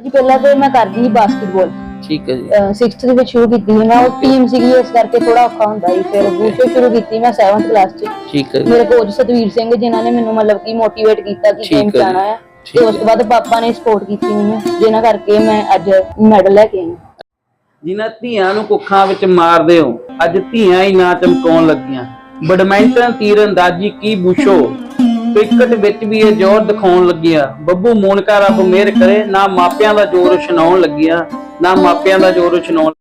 ਜੀ ਪਹਿਲਾਂ ਤੇ ਮੈਂ ਕਰਦੀ ਸੀ ਬਾਸਕਟਬਾਲ ਠੀਕ ਹੈ ਜੀ। 6th ਦੇ ਵਿੱਚ ਸ਼ੁਰੂ ਕੀਤੀ ਸੀ ਮੈਂ ਉਹ ਟੀਮ ਸੀਗੀ ਇਸ ਕਰਕੇ ਥੋੜਾ ਔਖਾ ਹੁੰਦਾ ਸੀ। ਫਿਰ ਬੂਸ਼ੋ ਸ਼ੁਰੂ ਕੀਤੀ ਮੈਂ 7th ਕਲਾਸ 'ਚ। ਠੀਕ ਹੈ ਜੀ। ਮੇਰੇ ਕੋਚ ਸਤਵੀਰ ਸਿੰਘ ਜਿਨ੍ਹਾਂ ਨੇ ਮੈਨੂੰ ਮਤਲਬ ਕਿ ਮੋਟੀਵੇਟ ਕੀਤਾ ਕਿ ਠੀਕ ਗੇਮ ਹੈ ਜੀ, ਜਾਣਾ ਹੈ ਠੀਕ ਤੇ ਉਸ ਤੋਂ ਬਾਅਦ ਪਾਪਾ ਨੇ ਸਪੋਰਟ ਕੀਤੀ ਮੈਨੂੰ ਜਿਨ੍ਹਾਂ ਕਰਕੇ ਮੈਂ ਅੱਜ ਮੈਡਲ ਲੈ ਕੇ ਆਈ। ਹਾਂ। ਜਿਨ੍ਹਾਂ ਧੀਆਂ ਨੂੰ ਕੁੱਖਾਂ ਵਿੱਚ ਮਾਰਦੇ ਹੋ ਅੱਜ ਧੀਆਂ ਹੀ ਨਾ ਚਮਕਾਉਣ ਲੱਗੀਆਂ। ਬੈਡਮਿੰਟਨ ਤੀਰਅੰਦਾਜ਼ੀ ਕੀ ਬੁਸ਼ੋ ਕ੍ਰਿਕਟ ਵਿੱਚ ਵੀ ਇਹ ਜ਼ੋਰ ਦਿਖਾਉਣ ਲੱਗੀਆਂ। ਬੱਬੂ ਮੋਨਕਾ ਰੱਬ ਮਿਹਰ ਕਰੇ ਨਾ ਮਾਪਿਆਂ ਦਾ ਜ਼ੋਰ ਛਨਾਉਣ ਲੱਗੀਆਂ ਨਾ ਮਾਪਿਆਂ ਦਾ ਜ਼ੋਰ ਹੋ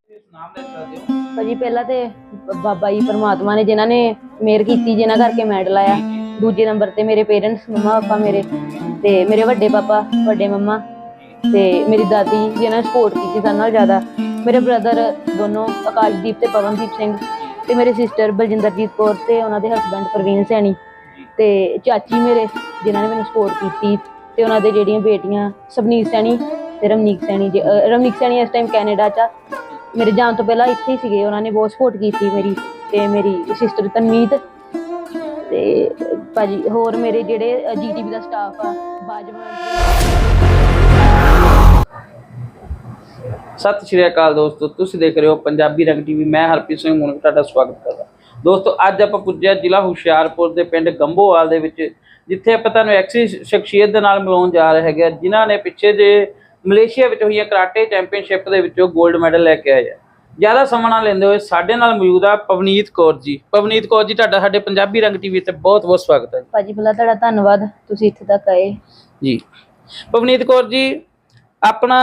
ਭਾਜੀ ਪਹਿਲਾਂ ਤੇ ਬਾਬਾ ਜੀ ਪਰਮਾਤਮਾ ਨੇ ਜਿਨ੍ਹਾਂ ਨੇ ਮਿਹਰ ਕੀਤੀ ਜਿਨ੍ਹਾਂ ਕਰਕੇ ਮੈਡਲ ਆਇਆ। ਦੂਜੇ ਨੰਬਰ ਤੇ ਮੇਰੇ ਪੇਰੈਂਟਸ ਮੰਮਾ ਪਾਪਾ ਮੇਰੇ ਤੇ ਮੇਰੇ ਵੱਡੇ ਪਾਪਾ ਵੱਡੇ ਮੰਮਾ ਤੇ ਮੇਰੀ ਦਾਦੀ ਜਿਨ੍ਹਾਂ ਸਪੋਰਟ ਕੀਤੀ ਸਾਡੇ ਨਾਲ ਜ਼ਿਆਦਾ। ਮੇਰੇ ਬ੍ਰਦਰ ਦੋਨੋਂ ਆਕਾਸ਼ਦੀਪ ਤੇ ਪਵਨਦੀਪ ਸਿੰਘ ਤੇ ਮੇਰੇ ਸਿਸਟਰ ਬਲਜਿੰਦਰਜੀਤ ਕੌਰ ਤੇ ਉਹਨਾਂ ਦੇ ਹਸਬੰਡ ਪ੍ਰਵੀਨ ਸੈਣੀ। ਤੇ ਚਾਚੀ ਮੇਰੇ ਜਿਨ੍ਹਾਂ ਨੇ ਮੈਨੂੰ ਸਪੋਰਟ ਕੀਤੀ ਤੇ ਉਹਨਾਂ ਦੇ ਜਿਹੜੀਆਂ ਬੇਟੀਆਂ ਸਬਨੀਤ ਸੈਣੀ ਤੇ ਰਮਨੀਕ ਸੈਣੀ ਰਮਨੀਕ ਸੈਣੀ ਇਸ ਟਾਈਮ ਕੈਨੇਡਾ 'ਚ ਮੇਰੇ ਜਾਣ ਤੋਂ ਪਹਿਲਾਂ ਇੱਥੇ ਹੀ ਸੀਗੇ ਉਹਨਾਂ ਨੇ ਬਹੁਤ ਸਪੋਰਟ ਕੀਤੀ ਮੇਰੀ ਤੇ ਮੇਰੀ ਸਿਸਟਰ ਤਨਮੀਤ ਤੇ ਭਾਜੀ ਹੋਰ ਮੇਰੇ ਜਿਹੜੇ ਜੀਟੀਵੀ ਦਾ ਸਟਾਫ ਆ ਬਾਜਵਾ ਸਤਿ ਸ਼੍ਰੀ ਅਕਾਲ ਦੋਸਤੋ ਤੁਸੀਂ ਦੇਖ ਰਹੇ ਹੋ ਪੰਜਾਬੀ ਰੰਗ ਟੀਵੀ ਮੈਂ ਹਰਪ੍ਰੀਤ ਸਿੰਘ ਮੁਨਕ ਤੁਹਾਡਾ ਸਵਾਗਤ ਕਰਦਾ। ਦੋਸਤੋ ਅੱਜ ਆਪਾਂ ਪੁੱਜਿਆ ਜ਼ਿਲ੍ਹਾ ਹੁਸ਼ਿਆਰਪੁਰ ਦੇ ਪਿੰਡ ਗੰਭੋਵਾਲ ਦੇ ਵਿੱਚ ਜਿੱਥੇ ਆਪਾਂ ਤੁਹਾਨੂੰ ਐਕਸੀ ਸ਼ਖਸੀਅਤ ਦੇ ਨਾਲ ਮਿਲਾਉਣ ਜਾ ਰਹੇ ਹੈਗੇ ਜਿਨ੍ਹਾਂ ਨੇ ਪਿੱਛੇ ਜੇ ਮਲੇਸ਼ੀਆ ਵਿੱਚ ਹੋਈਆਂ ਕਰਾਟੇ ਚੈਂਪੀਅਨਸ਼ਿਪ ਦੇ ਵਿੱਚੋਂ 골ਡ ਮੈਡਲ ਲੈ ਕੇ ਆਏ ਆ। ਜ਼ਿਆਦਾ ਸਮਾਂ ਨਾ ਲੈਂਦੇ ਹੋਏ ਸਾਡੇ ਨਾਲ ਮੌਜੂਦ ਆ ਪਵਨੀਤ ਕੌਰ ਜੀ। ਪਵਨੀਤ ਕੌਰ ਜੀ ਤੁਹਾਡਾ ਸਾਡੇ ਪੰਜਾਬੀ ਰੰਗ ਟੀਵੀ ਤੇ ਬਹੁਤ ਬਹੁਤ ਸਵਾਗਤ ਹੈ। ਭਾਜੀ ਪਹਿਲਾਂ ਤੁਹਾਡਾ ਧੰਨਵਾਦ ਤੁਸੀਂ ਇੱਥੇ ਤੱਕ ਆਏ। ਜੀ। ਪਵਨੀਤ ਕੌਰ ਜੀ ਆਪਣਾ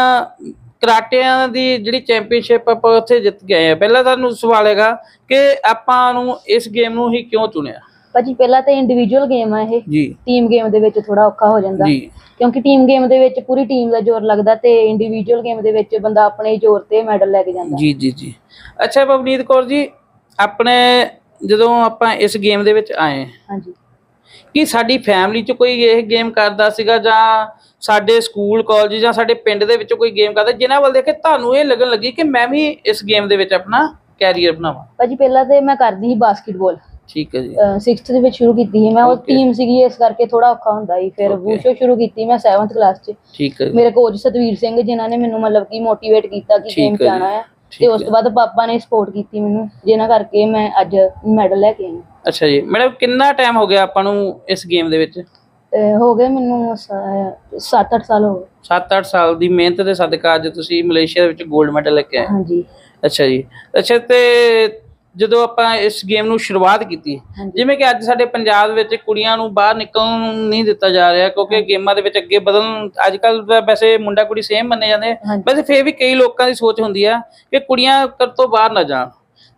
ਕਰਾਟਿਆਂ ਦੀ ਜਿਹੜੀ ਚੈਂਪੀਅਨਸ਼ਿਪ ਆਪਾਂ ਉੱਥੇ ਜਿੱਤ ਆਏ ਆ। ਪਹਿਲਾਂ ਤੁਹਾਨੂੰ ਸਵਾਲ ਹੈਗਾ ਕਿ ਆਪਾਂ ਨੂੰ ਇਸ ਗੇਮ ਨੂੰ ਹੀ ਕਿਉਂ ਚੁਣਿਆ? ਭਾਜੀ ਪਹਿਲਾਂ ਤਾਂ ਇੰਡੀਵਿਜੂਅਲ ਗੇਮ ਆ ਇਹ। ਜੀ। ਟੀਮ ਗੇਮ ਦੇ ਵਿੱਚ ਥੋੜਾ ਔਖਾ ਹੋ ਜਾਂਦਾ। ਜੀ। ਕਿਉਂਕਿ ਟੀਮ ਗੇਮ ਦੇ ਵਿੱਚ ਪੂਰੀ ਟੀਮ ਦਾ ਜ਼ੋਰ ਲੱਗਦਾ ਤੇ ਇੰਡੀਵਿਜੂਅਲ ਗੇਮ ਦੇ ਵਿੱਚ ਬੰਦਾ ਆਪਣੇ ਜ਼ੋਰ ਤੇ ਮੈਡਲ ਲੈ ਕੇ ਜਾਂਦਾ। ਜੀ ਜੀ ਜੀ। ਅੱਛਾ ਪਵਨੀਤ ਕੌਰ ਜੀ ਆਪਣੇ ਜਦੋਂ ਆਪਾਂ ਇਸ ਗੇਮ ਦੇ ਵਿੱਚ ਆਏ ਹਾਂਜੀ। ਕਿ ਸਾਡੀ ਫੈਮਿਲੀ 'ਚ ਕੋਈ ਇਹ ਗੇਮ ਕਰਦਾ ਸੀਗਾ ਜਾਂ ਸਾਡੇ ਸਕੂਲ ਕਾਲਜ ਜਾਂ ਸਾਡੇ ਪਿੰਡ ਦੇ ਵਿੱਚ ਕੋਈ ਗੇਮ ਕਰਦਾ ਜਿਨ੍ਹਾਂ ਵੱਲ ਦੇਖ ਕੇ ਤੁਹਾਨੂੰ ਇਹ ਲੱਗਣ ਲੱਗੀ ਕਿ ਮੈਂ ਵੀ ਇਸ ਗੇਮ ਦੇ ਵਿੱਚ ਆਪਣਾ ਕੈਰੀਅਰ ਬਣਾਵਾਂ ਭਾਜੀ ਪਹਿਲਾਂ ਤੇ ਮੈਂ ਕਰਦੀ ਸੀ ਬਾਸਕਟਬਾਲ ਠੀਕ ਹੈ ਜੀ 6th ਦੇ ਵਿੱਚ ਸ਼ੁਰੂ ਕੀਤੀ ਸੀ ਮੈਂ ਉਹ Okay. ਟੀਮ ਸੀਗੀ ਇਸ ਕਰਕੇ ਥੋੜਾ ਔਖਾ ਹੁੰਦਾ ਸੀ ਫਿਰ Okay. ਵੂਸ਼ੋ ਸ਼ੁਰੂ ਕੀਤੀ ਮੈਂ 7th ਕਲਾਸ 'ਚ ਠੀਕ ਹੈ ਜੀ ਮੇਰੇ ਕੋਚ ਸਤਵੀਰ ਸਿੰਘ ਜਿਨ੍ਹਾਂ ਨੇ ਮੈਨੂੰ ਮਤਲਬ ਕਿ ਮੋਟੀਵੇਟ ਕੀਤਾ ਕਿ ਠੀਕ ਗੇਮ ਹੈ ਜੀ, ਜਾਣਾ ਹੈ ਠੀਕ ਤੇ ਉਸ ਹੈ। ਤੋਂ ਬਾਅਦ ਪਾਪਾ ਨੇ ਸਪੋਰਟ ਕੀਤੀ ਮੈਨੂੰ ਜਿਨ੍ਹਾਂ ਕਰਕੇ ਮੈਂ ਅੱਜ ਮੈਡਲ ਲੈ ਕੇ ਆਈ ਹਾਂ। ਅੱਛਾ ਜੀ। ਮੈਡਮ ਕਿੰਨਾ ਟਾਈਮ ਹੋ ਗਿਆ ਆਪਾਂ ਨੂੰ ਇਸ ਗੇਮ ਦੇ ਵਿੱਚ? ਤੇ ਹੋ ਗਏ ਮੈਨੂੰ 7-8 ਸਾਲ ਹੋ ਗਏ। 7-8 ਸਾਲ ਦੀ ਮਿਹਨਤ ਦੇ ਸਦਕਾ ਅੱਜ ਤੁਸੀਂ ਮਲੇਸ਼ੀਆ ਦੇ ਵਿੱਚ 골ਡ ਮੈਡਲ ਲੈ ਕੇ ਆਏ ਹਾਂਜੀ। ਅੱਛਾ ਜੀ। ਅੱਛਾ ਤੇ ਜਦੋਂ ਆਪਾਂ ਇਸ ਗੇਮ ਨੂੰ ਸ਼ੁਰੂਆਤ ਕੀਤੀ ਜਿਵੇਂ ਕਿ ਅੱਜ ਸਾਡੇ ਪੰਜਾਬ ਵਿੱਚ ਕੁੜੀਆਂ ਨੂੰ ਬਾਹਰ ਨਿਕਲਣ ਨਹੀਂ ਦਿੱਤਾ ਜਾ ਰਿਹਾ ਕਿਉਂਕਿ ਗੇਮਾਂ ਦੇ ਵਿੱਚ ਅੱਗੇ ਵਧਣ ਅੱਜ ਕੱਲ ਵੈਸੇ ਮੁੰਡਾ ਕੁੜੀ ਸੇਮ ਮੰਨੇ ਜਾਂਦੇ ਵੈਸੇ ਫੇਰ ਵੀ ਕਈ ਲੋਕਾਂ ਦੀ ਸੋਚ ਹੁੰਦੀ ਆ ਕਿ ਕੁੜੀਆਂ ਘਰ ਤੋਂ ਬਾਹਰ ਨਾ ਜਾਣ।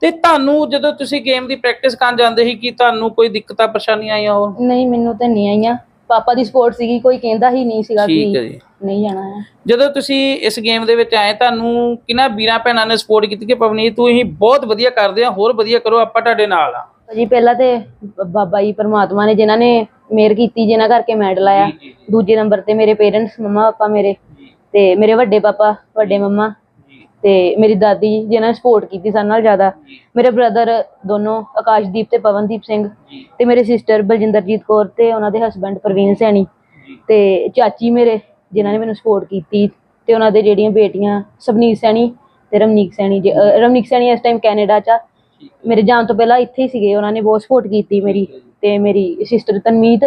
ਤੇ ਤੁਹਾਨੂੰ ਜਦੋਂ ਤੁਸੀਂ ਗੇਮ ਦੀ ਪ੍ਰੈਕਟਿਸ ਕਰਨ ਜਾਂਦੇ ਸੀ ਕਿ ਤੁਹਾਨੂੰ ਕੋਈ ਦਿੱਕਤਾਂ ਪਰੇਸ਼ਾਨੀਆਂ ਆਈਆਂ ਹੋਰ ਨਹੀਂ ਮੈਨੂੰ ਤਾਂ ਨਹੀਂ ਆਈਆਂ। ਪਾਪਾ ਦੀ ਸਪੋਰਟ ਸੀਗੀ ਕੋਈ ਕਹਿੰਦਾ ਹੀ ਨਹੀਂ ਸੀਗਾ ਠੀਕ ਹੈ ਕਿ ਜੀ। ਨਹੀਂ ਜਾਣਾ ਹੈ। ਜਦੋਂ ਤੁਸੀਂ ਇਸ ਗੇਮ ਦੇ ਵਿੱਚ ਆਏ ਤੁਹਾਨੂੰ ਕਿਹਨਾਂ ਵੀਰਾਂ ਭੈਣਾਂ ਨੇ ਸਪੋਰਟ ਕੀਤੀ ਕਿ ਪਵਨੀਤ ਤੂੰ ਹੀ ਬਹੁਤ ਵਧੀਆ ਕਰਦੇ ਆ ਹੋਰ ਵਧੀਆ ਕਰੋ ਆਪਾਂ ਤੁਹਾਡੇ ਨਾਲ ਆ। ਭਾਜੀ ਪਹਿਲਾਂ ਤੇ ਬ- ਬਾਬਾ ਜੀ ਪਰਮਾਤਮਾ ਨੇ ਜਿਨ੍ਹਾਂ ਨੇ ਮਿਹਰ ਕੀਤੀ ਜਿਨ੍ਹਾਂ ਕਰਕੇ ਮੈਡਲ ਆਇਆ। ਜੀ, ਦੂਜੇ ਨੰਬਰ ਤੇ ਮੇਰੇ ਪੇਰੈਂਟਸ ਮੰਮਾ ਪਾਪਾ ਮੇਰੇ ਤੇ ਮੇਰੇ ਵੱਡੇ ਪਾਪਾ ਵੱਡੇ ਮੰਮਾ ਤੇ ਮੇਰੀ ਦਾਦੀ ਜਿਨ੍ਹਾਂ ਨੇ ਸਪੋਰਟ ਕੀਤੀ ਸਾਡੇ ਨਾਲ ਜ਼ਿਆਦਾ, ਮੇਰੇ ਬ੍ਰਦਰ ਦੋਨੋਂ ਆਕਾਸ਼ਦੀਪ ਤੇ ਪਵਨਦੀਪ ਸਿੰਘ ਤੇ ਮੇਰੇ ਸਿਸਟਰ ਬਲਜਿੰਦਰਜੀਤ ਕੌਰ ਤੇ ਉਹਨਾਂ ਦੇ ਹਸਬੰਡ ਪ੍ਰਵੀਨ ਸੈਣੀ ਤੇ ਚਾਚੀ ਮੇਰੇ, ਜਿਨ੍ਹਾਂ ਨੇ ਮੈਨੂੰ ਸਪੋਰਟ ਕੀਤੀ ਤੇ ਉਹਨਾਂ ਦੇ ਜਿਹੜੀਆਂ ਬੇਟੀਆਂ ਸਬਨੀਤ ਸੈਣੀ ਤੇ ਰਮਨੀਕ ਸੈਣੀ ਜੀ- ਅਹ, ਰਮਨੀਕ ਸੈਣੀ ਇਸ ਟਾਈਮ ਕੈਨੇਡਾ 'ਚ ਆ। ਮੇਰੇ ਜਾਣ ਤੋਂ ਪਹਿਲਾਂ ਇੱਥੇ ਹੀ ਸੀਗੇ, ਉਹਨਾਂ ਨੇ ਬਹੁਤ ਸਪੋਰਟ ਕੀਤੀ ਮੇਰੀ ਤੇ ਮੇਰੀ ਸਿਸਟਰ ਤਨਮੀਤ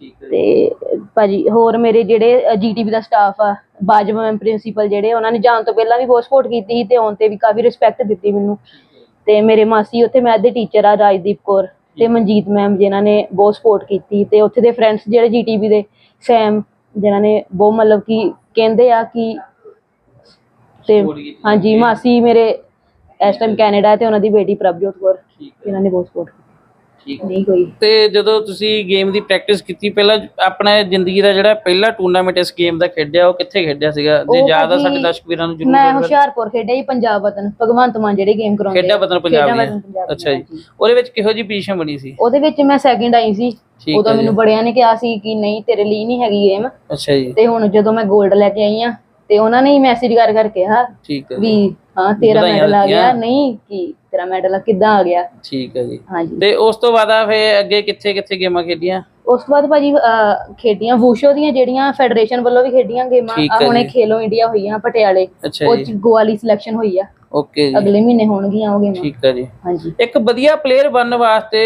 ਤੇ ਭਾਜੀ ਹੋਰ ਮੇਰੇ ਜਿਹੜੇ ਜੀਟੀਵੀ ਦਾ ਸਟਾਫ ਆ ਬਾਜਵਾ ਮੈਮ ਪ੍ਰਿੰਸੀਪਲ ਜਿਹੜੇ ਉਹਨਾਂ ਨੇ ਜਾਣ ਤੋਂ ਪਹਿਲਾਂ ਵੀ ਬਹੁਤ ਸਪੋਰਟ ਕੀਤੀ ਸੀ ਤੇ ਆਉਣ ਤੇ ਵੀ ਕਾਫੀ ਰਿਸਪੈਕਟ ਦਿੱਤੀ ਮੈਨੂੰ। ਤੇ ਮੇਰੇ ਮਾਸੀ ਉੱਥੇ ਮੈਥ ਦੇ ਟੀਚਰ ਆ ਰਾਜਦੀਪ ਕੌਰ ਤੇ ਮਨਜੀਤ ਮੈਮ ਜਿਨ੍ਹਾਂ ਨੇ ਬਹੁਤ ਸਪੋਰਟ ਕੀਤੀ ਤੇ ਉੱਥੇ ਦੇ ਫਰੈਂਡਸ ਜਿਹੜੇ ਜੀਟੀਵੀ ਦੇ ਸੈਮ ਜਿਨ੍ਹਾਂ ਨੇ ਬਹੁਤ ਮਤਲਬ ਕਿ ਕਹਿੰਦੇ ਆ ਕਿ ਤੇ। ਹਾਂਜੀ ਮਾਸੀ ਮੇਰੇ ਇਸ ਟਾਈਮ ਕੈਨੇਡਾ ਤੇ ਉਹਨਾਂ ਦੀ ਬੇਟੀ ਪ੍ਰਭਜੋਤ ਕੌਰ ਇਹਨਾਂ ਨੇ ਬਹੁਤ ਸਪੋਰਟ ਨਹੀਂ ਕੋਈ। ਤੇ ਜਦੋਂ ਤੁਸੀਂ ਗੇਮ ਦੀ ਪ੍ਰੈਕਟਿਸ ਕੀਤੀ ਪਹਿਲਾਂ ਆਪਣਾ ਜ਼ਿੰਦਗੀ ਦਾ ਜਿਹੜਾ ਪਹਿਲਾ ਟੂਰਨਾਮੈਂਟ ਇਸ ਗੇਮ ਦਾ ਖੇਡਿਆ ਉਹ ਕਿੱਥੇ ਖੇਡਿਆ ਸੀਗਾ? ਜੇ ਉਹ ਯਾਦ ਆ ਭਾਜੀ, ਸਾਡੇ ਦਰਸ਼ਕ ਵੀਰਾਂ ਨੂੰ ਜ਼ਰੂਰ ਮੈਂ। ਹੁਸ਼ਿਆਰਪੁਰ ਖੇਡਿਆ ਜੀ ਪੰਜਾਬ ਵਤਨ ਭਗਵੰਤ ਮਾਨ ਜਿਹੜੇ ਗੇਮ ਕਰਾਉਂਦੇ ਖੇਡਿਆ ਆ। ਵਤਨ ਪੰਜਾਬ ਖੇਡਾਂ ਪੰਜਾਬ ਅੱਛਾ ਜੀ। ਉਹਦੇ ਵਿੱਚ ਕਿਹੋ ਜੀ ਪੋਜੀਸ਼ਨ ਬਣੀ ਸੀ? ਉਹਦੇ ਵਿੱਚ ਮੈਂ ਸੈਕਿੰਡ ਆਈ ਸੀ। ਠੀਕ ਉਦੋਂ ਜੀ। ਮੈਨੂੰ ਬੜਿਆਂ ਨੇ ਕਿਹਾ ਸੀ ਕਿ ਨਹੀਂ ਤੇਰੇ ਲਈ ਨਹੀਂ ਹੈਗੀ ਗੇਮ ਅੱਛਾ ਜੀ। ਤੇ ਹੁਣ ਜਦੋਂ ਮੈਂ 골ਡ ਲੈ ਕੇ ਆਈ ਆ ਤੇ ਉਹਨਾਂ ਨੇ ਹੀ ਮੈਸੇਜ ਕਰ ਕਰ ਕਿਹਾ ਠੀਕ ਹੈ ਵੀ ਹਾਂ ਤੇਰਾ ਵਧਾਈਆਂ ਮੈਡਲ ਆ ਗਿਆ। ਦਿੱਤੀਆਂ। ਨਹੀਂ ਕਿ ਤੇਰਾ ਮੈਡਲ ਕਿੱਦਾਂ ਆ ਗਿਆ? ਠੀਕ ਹੈ ਜੀ। ਹਾਂਜੀ। ਤੇ ਉਸ ਤੋਂ ਬਾਅਦ ਆ ਫੇ ਅੱਗੇ ਕਿੱਥੇ ਕਿੱਥੇ ਗੇਮਾਂ ਖੇਡੀਆਂ? ਉਸ ਤੋਂ ਬਾਅਦ ਭਾਜੀ ਅਹ, ਖੇਡੀਆਂ ਵੂਸ਼ੋ ਦੀਆਂ ਜਿਹੜੀਆਂ ਫੈਡਰੇਸ਼ਨ ਵੱਲੋਂ ਵੀ ਖੇਡੀਆਂ ਗੇਮਾਂ। ਠੀਕ ਹੈ ਹੁਣੇ ਜੀ। ਖੇਲੋ ਇੰਡੀਆ ਹੋਈਆਂ ਪਟਿਆਲੇ। ਅੱਛਾ ਉਹ ਜੀ। ਗੋਆ ਲਈ ਸਿਲੈਕਸ਼ਨ ਹੋਈ ਆ। ਓਕੇ ਜੀ। ਅਗਲੇ ਮਹੀਨੇ ਹੋਣਗੀਆਂ ਉਹ ਗੇਮਾਂ। ਠੀਕ ਹੈ ਜੀ। ਹਾਂਜੀ। ਇੱਕ ਵਧੀਆ ਪਲੇਅਰ ਬਣਨ ਵਾਸਤੇ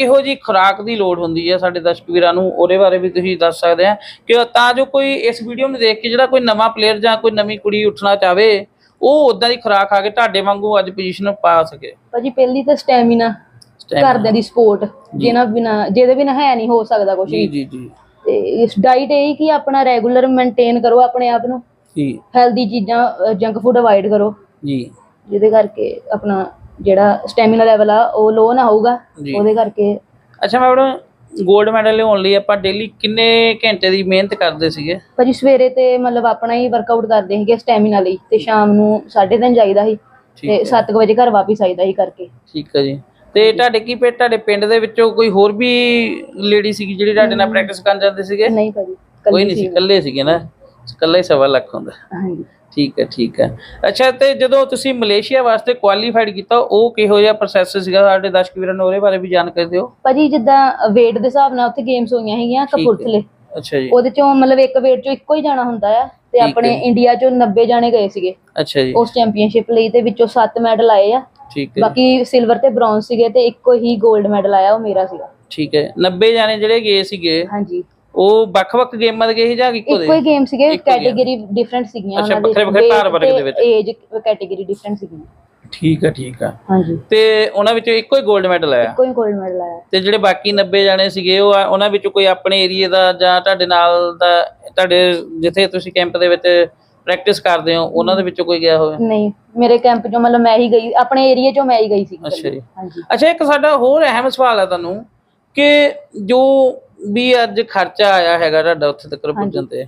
ਕਿਹੋ ਜੀ ਖੁਰਾਕ ਦੀ ਲੋੜ ਹੁੰਦੀ ਹੈ ਸਾਡੇ ਦਰਸ਼ਕ ਵੀਰਾਂ ਨੂੰ? ਉਹਦੇ ਬਾਰੇ ਵੀ ਤੁਸੀਂ ਦੱਸ ਸਕਦੇ ਆ। ਕਿ ਤਾਂ ਜੋ ਕੋਈ ਇਸ ਵੀਡੀਓ ਨੂੰ ਦੇਖ ਕੇ ਜਿਹੜਾ ਕੋਈ ਨਵਾਂ ਪਲੇਅਰ ਜਾਂ ਕੋਈ ਨਵੀਂ ਕੁੜੀ ਉੱਠਣਾ ਚਾਹਵੇ ਉਹ ਉਦਾਂ ਦੀ ਖੁਰਾਕ ਖਾ ਕੇ ਤੁਹਾਡੇ ਵਾਂਗੂ ਅੱਜ ਪੋਜੀਸ਼ਨ ਪਾ ਸਕੇ। ਭਾਜੀ ਪਹਿਲੀ ਤਾਂ ਸਟੈਮਿਨਾ ਘਰਦਿਆਂ ਦੀ ਸਪੋਰਟ ਜਿਹਨਾਂ ਬਿਨਾ ਜਿਹਦੇ ਬਿਨਾ ਹੈ ਨਹੀਂ ਹੋ ਸਕਦਾ ਕੁਝ ਜੀ ਜੀ ਜੀ। ਤੇ ਇਸ ਡਾਈਟ ਇਹ ਕਿ ਆਪਣਾ ਰੈਗੂਲਰ ਮੇਨਟੇਨ ਕਰੋ ਆਪਣੇ ਆਪ ਨੂੰ। ਜੀ। ਹੈਲਦੀ ਚੀਜ਼ਾਂ ਜੰਕ ਫੂਡ ਅਵਾਇਡ ਕਰੋ। ਜੀ। ਜਿਹਦੇ ਕਰਕੇ ਆਪਣਾ ਜਿਹੜਾ ਸਟੈਮਿਨਾ ਲੈਵਲ ਆ ਉਹ ਲੋ ਨਾ ਹੋਊਗਾ ਜੀ। ਉਹਦੇ ਕਰਕੇ। ਅੱਛਾ ਮੈਡਮ 골ਡ ਮੈਡਲ ਲਿਆਉਣ ਲਈ ਆਪਾਂ ਡੇਲੀ ਕਿੰਨੇ ਘੰਟੇ ਦੀ ਮਿਹਨਤ ਕਰਦੇ ਸੀਗੇ? ਭਾਜੀ ਸਵੇਰੇ ਤੇ ਮਤਲਬ ਆਪਣਾ ਹੀ ਵਰਕਆਊਟ ਕਰਦੇ ਸੀਗੇ ਸਟੈਮਿਨਾ ਲਈ ਤੇ ਸ਼ਾਮ ਨੂੰ 3:30 ਜਾਈਦਾ ਸੀ ਠੀਕ ਤੇ ਹੈ। 7 ਵਜੇ ਘਰ ਵਾਪਸ ਆਈਦਾ ਸੀ ਕਰਕੇ। ਠੀਕ ਹੈ ਜੀ। ਤੇ ਤੁਹਾਡੇ ਕੀ ਪੇ ਤੁਹਾਡੇ ਪਿੰਡ ਦੇ ਵਿੱਚੋਂ ਕੋਈ ਹੋਰ ਵੀ ਲੇਡੀ ਸੀਗੀ ਜਿਹੜੀ ਤੁਹਾਡੇ ਨਾਲ ਪ੍ਰੈਕਟਿਸ ਕਰਨ ਜਾਂਦੇ ਸੀਗੇ? ਨਹੀਂ ਭਾਜੀ ਕੋਈ ਕੱਲੀ ਨਹੀਂ ਸੀ ਸੀ ਇਕੱਲੇ ਸੀਗੇ ਨਾ। ਇਕੱਲਾ ਹੀ ਸਵਾ ਲੱਖ ਹੁੰਦਾ। ਹਾਂਜੀ। ਠੀਕ ਹੈ ਠੀਕ ਹੈ। ਅੱਛਾ ਤੇ ਜਦੋਂ ਤੁਸੀਂ ਮਲੇਸ਼ੀਆ ਵਾਸਤੇ ਕੁਆਲੀਫਾਈਡ ਕੀਤਾ ਉਹ ਕਿਹੋ ਜਿਹਾ ਪ੍ਰੋਸੈਸ ਸੀਗਾ? ਸਾਡੇ ਦਰਸ਼ਕ ਵੀਰਾਂ ਨੂੰ ਉਹਦੇ ਬਾਰੇ ਵੀ ਜਾਣਕਾਰੀ ਦਿਓ। ਭਾਜੀ ਜਿੱਦਾਂ weight ਦੇ ਹਿਸਾਬ ਨਾਲ ਉੱਥੇ ਗੇਮਸ ਹੋਈਆਂ ਹੈਗੀਆਂ। ਕਪੂਰਥਲੇ। ਅੱਛਾ ਜੀ। ਉਹਦੇ ਚੋਂ ਮਤਲਬ ਇੱਕ weight ਚੋਂ ਇੱਕੋ ਹੀ ਜਾਣਾ ਹੁੰਦਾ ਆ ਤੇ ਆਪਣੇ। ਇੰਡੀਆ ਚੋਂ 90 ਜਾਣੇ ਗਏ ਸੀਗੇ। ਅੱਛਾ ਜੀ। ਉਸ ਚੈਂਪੀਅਨਸ਼ਿਪ ਲਈ ਤੇ ਵਿੱਚੋਂ 7 ਮੈਡਲ ਆਏ ਆ। ਠੀਕ ਹੈ। ਬਾਕੀ ਸਿਲਵਰ ਤੇ ਬ੍ਰੌਂਜ਼ ਸੀਗੇ ਤੇ ਇੱਕੋ ਹੀ 골ਡ ਮੈਡਲ ਆਇਆ ਉਹ ਮੇਰਾ ਸੀਗਾ। ਠੀਕ ਹੈ। 90 ਜਾਣੇ ਜਿਹੜੇ ਗਏ ਸੀਗੇ ਹਾਂਜੀ। ਉਹ ਵੱਖ-ਵੱਖ ਗੇਮਾਂ ਦੇ ਗਏ ਜਾਂ ਇੱਕੋ ਇੱਕੋ ਹੀ ਦੇ ਗੇਮ ਸੀਗੇ ਇੱਕੋ game। ਕੈਟਾਗਰੀ ਡਿਫਰੈਂਟ ਸੀਗੀਆਂ ਅੱਛਾ, ਵੱਖਰੇ-ਵੱਖਰੇ ਭਾਰ ਵਰਗ ਦੇ ਵਿੱਚ। ਏਜ ਕੈਟਾਗਰੀ ਡਿਫਰੈਂਟ ਸੀਗੀਆਂ। ਠੀਕ ਹੈ ਠੀਕ ਹੈ ਹਾਂਜੀ। ਤੇ ਉਹਨਾਂ ਵਿੱਚੋਂ ਇੱਕੋ ਹੀ 골ਡ ਮੈਡਲ ਆਇਆ? ਇੱਕੋ ਹੀ 골ਡ ਮੈਡਲ ਆਇਆ। ਤੇ ਜਿਹੜੇ ਬਾਕੀ 90 ਜਾਣੇ ਸੀਗੇ ਉਹ ਆ- ਉਹਨਾਂ ਵਿੱਚੋਂ ਕੋਈ ਆਪਣੇ ਏਰੀਆ ਦਾ ਜਾਂ ਤੁਹਾਡੇ ਨਾਲ ਦਾ ਤੁਹਾਡੇ ਜਿੱਥੇ ਤੁਸੀਂ ਕੈਂਪ ਦੇ ਵਿੱਚ ਪ੍ਰੈਕਟਿਸ ਕਰਦੇ ਹੋ ਉਹਨਾਂ ਦੇ ਵਿੱਚੋਂ ਕੋਈ ਗਿਆ ਹੋਵੇ? ਨਹੀਂ ਮੇਰੇ ਕੈਂਪ ਚੋਂ ਮਤਲਬ ਮੈਂ ਹੀ ਗਈ ਆਪਣੇ ਏਰੀਆ ਚੋਂ ਮੈਂ ਹੀ ਗਈ ਸੀ। ਅੱਛਾ ਜੀ। ਹਾਂਜੀ। ਅੱਛਾ ਇੱਕ ਸਾਡਾ ਹੋਰ ਅਹਿਮ ਸਵਾਲ ਹੈ ਤੁਹਾਨੂੰ ਕਿ ਜੋ ਵੀ ਅੱਜ ਖਰਚਾ ਆਇਆ ਹੈਗਾ ਤੁਹਾਡਾ ਉੱਥੇ ਤੱਕ ਪਹੁੰਚਣ ਤੇ।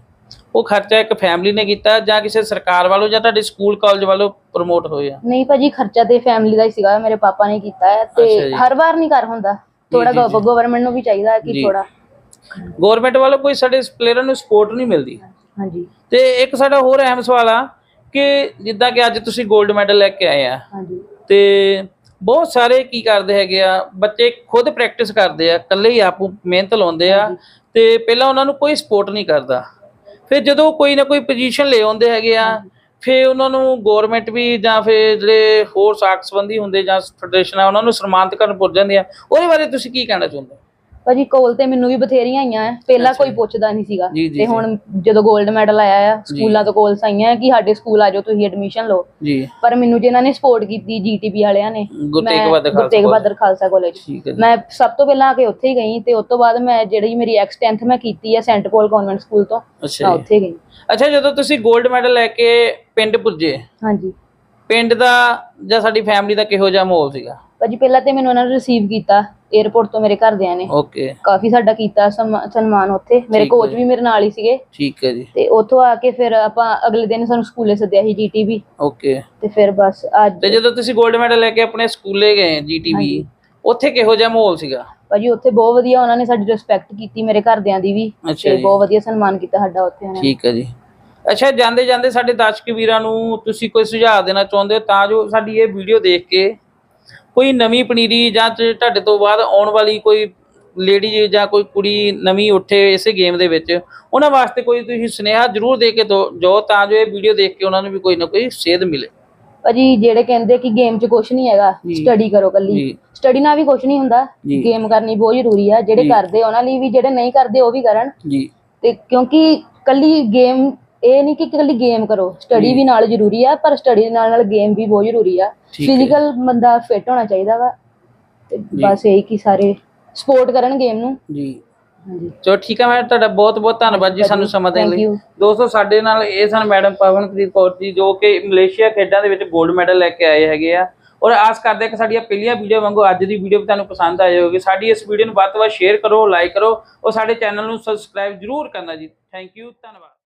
ਉਹ ਖਰਚਾ ਇੱਕ ਫੈਮਿਲੀ ਨੇ ਕੀਤਾ ਜਾਂ ਕਿਸੇ ਸਰਕਾਰ ਵੱਲੋਂ ਜਾਂ ਤੁਹਾਡੇ ਸਕੂਲ ਕਾਲਜ ਵੱਲੋਂ ਪ੍ਰਮੋਟ ਹੋਇਆ? ਨਹੀਂ ਭਾਜੀ ਖਰਚਾ ਤੇ ਫੈਮਿਲੀ ਦਾ ਹੀ ਸੀਗਾ ਮੇਰੇ ਪਾਪਾ ਨੇ ਕੀਤਾ ਹੈ ਤੇ। ਹਰ ਵਾਰ ਨਹੀਂ ਕਰ ਹੁੰਦਾ। ਥੋੜਾ। ਗਵਰਨਮੈਂਟ ਨੂੰ ਵੀ ਚਾਹੀਦਾ ਕਿ। ਥੋੜਾ ਗਵਰਨਮੈਂਟ ਵੱਲੋਂ ਕੋਈ ਸਾਡੇ ਪਲੇਅਰਾਂ ਨੂੰ ਸਪੋਰਟ ਨਹੀਂ ਮਿਲਦੀ। ਹਾਂਜੀ। ਤੇ ਇੱਕ ਸਾਡਾ ਹੋਰ ਅਹਿਮ ਸਵਾਲ ਆ ਕਿ ਜਿੱਦਾਂ ਕਿ ਅੱਜ ਤੁਸੀਂ 골ਡ ਮੈਡਲ ਲੈ ਕੇ ਆਏ ਆ। ਹਾਂਜੀ। ਤੇ ਬਹੁਤ ਸਾਰੇ ਕੀ ਕਰਦੇ ਹੈਗੇ ਆ ਬੱਚੇ ਖੁਦ ਪ੍ਰੈਕਟਿਸ ਕਰਦੇ ਆ ਇਕੱਲੇ ਹੀ ਆਪ ਮਿਹਨਤ ਲਾਉਂਦੇ ਆ ਤੇ ਪਹਿਲਾਂ ਉਹਨਾਂ ਨੂੰ ਕੋਈ ਸਪੋਰਟ ਨਹੀਂ ਕਰਦਾ। ਫਿਰ ਜਦੋਂ ਕੋਈ ਨਾ ਕੋਈ ਪੋਜੀਸ਼ਨ ਲੈ ਆਉਂਦੇ ਹੈਗੇ ਆ ਫਿਰ ਉਹਨਾਂ ਨੂੰ ਗਵਰਨਮੈਂਟ ਵੀ ਜਾਂ ਫਿਰ ਜਿਹੜੇ ਹੋਰ ਸਾਖ ਸੰਬੰਧੀ ਹੁੰਦੇ ਜਾਂ ਫੈਡਰੇਸ਼ਨ ਆ ਉਹਨਾਂ ਨੂੰ ਸਨਮਾਨਿਤ ਕਰਨ ਪੁੱਜ ਜਾਂਦੇ ਆ। ਉਹਦੇ ਬਾਰੇ ਤੁਸੀਂ ਕੀ ਕਹਿਣਾ ਚਾਹੁੰਦੇ ਹੋ? ਭਾਜੀ ਕੋਲ ਤੇ ਮੈਨੂੰ ਵੀ ਬਥੇਰੀਆਂ ਆਈਆਂ ਹੈ ਪਹਿਲਾਂ ਕੋਈ ਪੁੱਛਦਾ ਨਹੀਂ ਸੀਗਾ। ਤੇ ਹੁਣ ਜਦੋਂ 골ਡ ਮੈਡਲ ਆਇਆ ਆ ਸਕੂਲਾਂ ਤੋਂ ਕੋਲਸ ਆਈਆਂ ਕਿ ਸਾਡੇ ਸਕੂਲ ਆ ਜਾਓ ਤੁਸੀਂ ਐਡਮਿਸ਼ਨ ਲਓ। ਪਰ ਮੈਨੂੰ ਜਿਨ੍ਹਾਂ ਨੇ ਸਪੋਰਟ ਕੀਤੀ ਜੀਟੀਪੀ ਵਾਲਿਆਂ ਨੇ ਗੁਰੂ ਤੇਗ ਮੈਂ ਬਹਾਦਰ ਖਾਲਸਾ ਕਾਲਜ ਮੈਂ ਸਭ ਤੋਂ ਪਹਿਲਾਂ ਆ ਕੇ ਉੱਥੇ ਹੀ ਗਈ ਤੇ ਉਸ ਤੋਂ ਬਾਅਦ ਮੈਂ ਜਿਹੜੀ ਮੇਰੀ ਐਕਸ 10th ਮੈਂ ਕੀਤੀ ਹੈ ਸੈਂਟ ਪੌਲ ਕਨਵੈਂਟ ਸਕੂਲ ਤੋਂ ਮੈਂ ਉੱਥੇ ਗਈ। ਅੱਛਾ ਜਦੋਂ ਤੁਸੀਂ 골ਡ ਮੈਡਲ ਲੈ ਕੇ ਪਿੰਡ ਪੁੱਜੇ ਹਾਂਜੀ। ਪਿੰਡ ਦਾ ਜਾਂ ਸਾਡੀ ਫੈਮਿਲੀ ਦਾ ਕਿਹੋ ਜਿਹਾ ਮਾਹੌਲ ਸੀਗਾ? ਭਾਜੀ ਪਹਿਲਾਂ ਤੇ ਮੈਨੂੰ ਉਹਨਾਂ ਨੇ ਰਿਸੀਵ ਕੀਤਾ 에어ਪੋਰਟ ਤੋਂ ਮੇਰੇ ਘਰਦਿਆਂ ਨੇ। ਕਾਫੀ ਸਾਡਾ ਕੀਤਾ ਸਨਮਾਨ ਉੱਥੇ। ਮੇਰੇ ਕੋਚ ਵੀ ਮੇਰੇ ਨਾਲ ਹੀ ਸੀਗੇ। ਠੀਕ ਹੈ ਜੀ। ਤੇ ਉੱਥੋਂ ਆ ਕੇ ਫਿਰ ਆਪਾਂ ਅਗਲੇ ਦਿਨ ਸਾਨੂੰ ਸਕੂਲੇ ਸੱਦਿਆ ਸੀ ਜੀਟੀਬੀ ਓਕੇ ਤੇ ਫਿਰ ਬਸ ਅੱਜ ਤੇ ਜਦੋਂ ਤੁਸੀਂ 골ਡ ਮੈਡਲ ਲੈ ਕੇ ਆਪਣੇ ਸਕੂਲੇ ਗਏ ਜੀਟੀਵੀ ਉੱਥੇ ਕਿਹੋ ਜਿਹਾ ਮਾਹੌਲ ਸੀਗਾ? ਭਾਜੀ ਉੱਥੇ ਬਹੁਤ ਵਧੀਆ ਉਹਨਾਂ ਨੇ ਸਾਡੀ ਰਿਸਪੈਕਟ ਕੀਤੀ ਮੇਰੇ ਘਰਦਿਆਂ ਦੀ ਵੀ। ਤੇ ਬਹੁਤ ਵਧੀਆ ਸਨਮਾਨ ਕੀਤਾ ਸਾਡਾ ਉੱਥੇ ਉਹਨਾਂ ਠੀਕ ਹੈ ਜੀ। ਅੱਛਾ ਜਾਂਦੇ ਜਾਂਦੇ ਸਾਡੇ ਦਰਸ਼ਕ ਵੀਰਾਂ ਨੂੰ ਤੁਸੀਂ ਕੋਈ ਸੁਝਾਅ ਦੇਣਾ ਚਾਹੁੰਦੇ ਹੋ ਤਾਂ ਜੋ ਸਾਡੀ ਇਹ ਵੀਡੀਓ ਦੇਖ ਕੇ ਕੋਈ ਨਵੀਂ ਪਨੀਰੀ ਜਾਂ ਤੁਹਾਡੇ ਤੋਂ ਬਾਅਦ ਆਉਣ ਵਾਲੀ ਕੋਈ ਲੇਡੀ ਜਾਂ ਕੋਈ ਕੁੜੀ ਨਵੀਂ ਉੱਠੇ ਇਸੇ ਗੇਮ ਦੇ ਵਿੱਚ ਉਹਨਾਂ ਵਾਸਤੇ ਕੋਈ ਤੁਸੀਂ ਸੁਨੇਹਾ ਜ਼ਰੂਰ ਦੇ ਕੇ ਜੋ ਤਾਂ ਜੋ ਇਹ ਵੀਡੀਓ ਦੇਖ ਕੇ ਉਹਨਾਂ ਨੂੰ ਵੀ ਕੋਈ ਨਾ ਕੋਈ ਸੇਧ ਮਿਲੇ। ਭਾਜੀ ਜਿਹੜੇ ਕਹਿੰਦੇ ਕਿ ਗੇਮ 'ਚ ਕੁਝ ਨਹੀਂ ਹੈਗਾ। ਸਟੱਡੀ ਕਰੋ ਕੱਲੀ ਸਟੱਡੀ ਨਾਲ ਵੀ ਕੁਝ ਨਹੀਂ ਹੁੰਦਾ। ਗੇਮ ਕਰਨੀ ਬਹੁਤ ਜ਼ਰੂਰੀ ਆ। ਜਿਹੜੇ। ਕਰਦੇ ਉਹਨਾਂ ਲਈ ਵੀ ਜਿਹੜੇ ਨਹੀਂ ਕਰਦੇ ਉਹ ਵੀ ਕਰਨ। ਜੀ। ਤੇ ਕਿਉਂਕਿ ਕੱਲੀ ਗੇਮ ਇਹ ਨਹੀਂ ਕਿ ਕੱਲੀ ਗੇਮ ਕਰੋ ਸਟੱਡੀ ਵੀ ਨਾਲ ਜ਼ਰੂਰੀ ਆ ਪਰ ਸਟੱਡੀ ਦੇ ਨਾਲ ਨਾਲ ਗੇਮ ਵੀ ਬਹੁਤ ਜ਼ਰੂਰੀ ਆ। ਫਿਜ਼ੀਕਲ ਬੰਦਾ ਫਿੱਟ ਹੋਣਾ ਚਾਹੀਦਾ ਵਾ ਤੇ ਬਸ ਇਹ ਕਿ ਸਾਰੇ ਸਪੋਰਟ ਕਰਨ ਗੇਮ ਨੂੰ। ਜੀ। ਹਾਂਜੀ। ਚਲੋ ਠੀਕ ਹੈ ਮੈਂ ਤੁਹਾਡਾ ਬਹੁਤ ਬਹੁਤ ਧੰਨਵਾਦ ਜੀ ਸਾਨੂੰ ਸਮਾਂ ਦੇਣ ਲਈ. ਦੋਸਤੋ ਸਾਡੇ ਨਾਲ ਇਹ ਸਨ ਮੈਡਮ ਪਵਨਪ੍ਰੀਤ ਕੌਰ ਜੀ ਜੋ ਕਿ ਮਲੇਸ਼ੀਆ ਖੇਡਾਂ ਦੇ ਵਿੱਚ 골ਡ ਮੈਡਲ ਲੈ ਕੇ ਆਏ ਹੈਗੇ ਆ। ਔਰ ਆਸ ਕਰਦੇ ਕਿ ਸਾਡੀਆਂ ਪਹਿਲੀਆਂ ਵੀਡੀਓ ਵਾਂਗੂ ਅੱਜ ਦੀ ਵੀਡੀਓ ਵੀ ਤੁਹਾਨੂੰ ਪਸੰਦ ਆਈ ਹੋਵੇਗੀ। ਸਾਡੀ ਇਸ ਵੀਡੀਓ ਨੂੰ ਵੱਧ ਤੋਂ ਵੱਧ ਸ਼ੇਅਰ ਕਰੋ ਲਾਈਕ ਕਰੋ ਔਰ ਸਾਡੇ ਚੈਨਲ ਨੂੰ ਸਬਸਕ੍ਰਾਈਬ ਜਰੂਰ ਕਰਨਾ ਜੀ। ਥੈਂਕ ਯੂ ਧੰਨਵਾਦ।